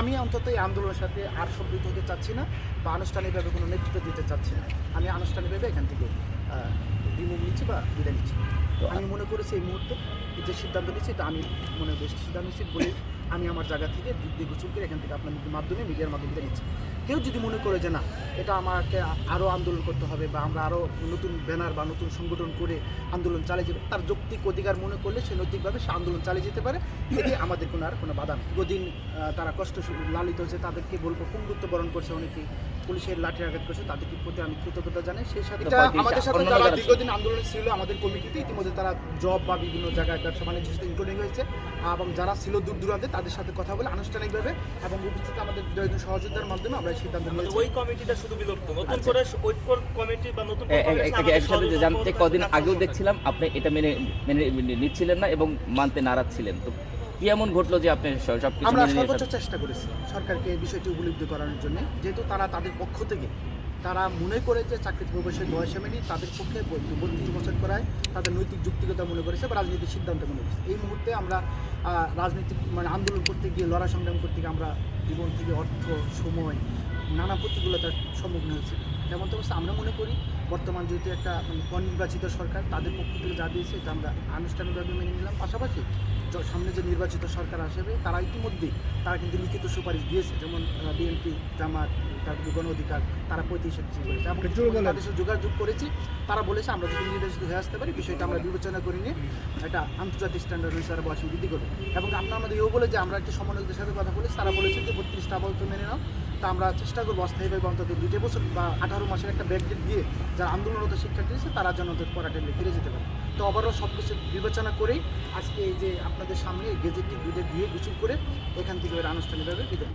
আমি অন্তত এই আন্দোলনের সাথে আর সম্পৃক্ত হতে চাচ্ছি না বা আনুষ্ঠানিকভাবে কোনো নেতৃত্ব দিতে চাচ্ছি না। আমি আনুষ্ঠানিকভাবে এখান থেকে রিমুভ নিচ্ছি বা বিদায় নিচ্ছি। আমি মনে করেছি এই মুহূর্তে যে সিদ্ধান্ত নিচ্ছি এটা আমি মনে বেস্ট সিদ্ধান্ত নিচ্ছি বলে আমি আমার জায়গা থেকে দিক দিয়ে করে এখান থেকে আপনাদের মাধ্যমে, মিডিয়ার মাধ্যমে নিচ্ছি। কেউ যদি মনে করে যে না, এটা আমাকে আরও আন্দোলন করতে হবে বা আমরা আরও নতুন ব্যানার বা নতুন সংগঠন করে আন্দোলন চালিয়ে যাবে, তার যৌক্তিক অধিকার মনে করলে সে নৈতিকভাবে সে আন্দোলন চালিয়ে যেতে পারে এটি আমাদের কোনো আর কোনো বাধা নেই। দিন তারা কষ্ট লালিত হয়েছে, তাদেরকে বলব, পঙ্গুত্ব বরণ করছে অনেকেই। পুলিশের লাঠি আঘাত করছে তাদেরকে প্রতি আমি কৃতজ্ঞতা জানাই। সেই সাথে আমাদের সাথে যারা দীর্ঘদিন আন্দোলনে ছিল আমাদের কমিটিতে ইতিমধ্যে তারা জব বা বিভিন্ন জায়গায় ব্যবসা বাণিজ্যের সাথে ইনক্লুডিং হয়েছে। এবং যারা ছিল দূর দূরান্তে তাদের সাথে কথা বলে আনুষ্ঠানিকভাবে এবং উপস্থিত আমাদের সহযোগিতার মাধ্যমে আমরা এই সিদ্ধান্ত নিয়েছি। ওই কমিটিটা শুধু বিলুপ্ত। নতুন আচ্ছা। করে ঐক্য কমিটি বা নতুন একসাথে যে জানতে কদিন আগেও দেখছিলাম আপনি এটা মেনে মেনে মেনে নিচ্ছিলেন না এবং মানতে নারাজ ছিলেন। তো কি এমন ঘটলো যে আপনি স- সবকিছু আমরা মেনে সর্বোচ্চ চেষ্টা করেছি সরকারকে এই বিষয়টি উপলব্ধি করানোর জন্য। যেহেতু তারা তাদের পক্ষ থেকে তারা মনে করে যে চাকরিতে প্রবেশের বয়স এমনি তাদের পক্ষে বত্রিশ বছর করায় তাদের নৈতিক যুক্তিকতা মনে করেছে বা রাজনৈতিক সিদ্ধান্ত মনে করেছে। এই মুহূর্তে আমরা রাজনৈতিক মানে আন্দোলন করতে গিয়ে লড়াই সংগ্রাম করতে গিয়ে আমরা জীবন থেকে অর্থ সময় নানা প্রতিকূলতার সম্মুখীন হয়েছি। তেমন তো আমরা মনে করি বর্তমান যেহেতু একটা মানে অনির্বাচিত সরকার তাদের পক্ষ থেকে যা দিয়েছে এটা আমরা আনুষ্ঠানিকভাবে মেনে নিলাম। পাশাপাশি সামনে যে নির্বাচিত সরকার আসবে তারা ইতিমধ্যে তারা কিন্তু লিখিত সুপারিশ দিয়েছে। যেমন বিএনপি জামাত তারপরে গণ অধিকার তারা পঁয়ত্রিশে কিছু করেছে। এবং তাদের সাথে যোগাযোগ করেছি তারা বলেছে আমরা যদি নির্বাচিত হয়ে আসতে পারি বিষয়টা আমরা বিবেচনা করে নিয়ে এটা আন্তর্জাতিক স্ট্যান্ডার্ড অনুসারে বয়স বৃদ্ধি করবে। এবং আপনার আমাদের এও বলে যে আমরা একটি সমন্বয়কদের সাথে কথা বলেছি তারা বলেছে যে বত্রিশটা আপাতত মেনে নাও। তা আমরা চেষ্টা করব অস্থায়ীভাবে অন্তত দুইটা বছর বা আঠারো মাসের একটা ব্যাকডেট দিয়ে যারা আন্দোলনরত শিক্ষার্থী আছে তারা যেন ওদের পড়াটেলে ফিরে যেতে পারে। তো আবারও সব কিছু বিবেচনা করেই আজকে এই যে আপনাদের সামনে গেজেটটি দুধে দিয়ে গুছুল করে এখান থেকে আনুষ্ঠানিকভাবে বিদায়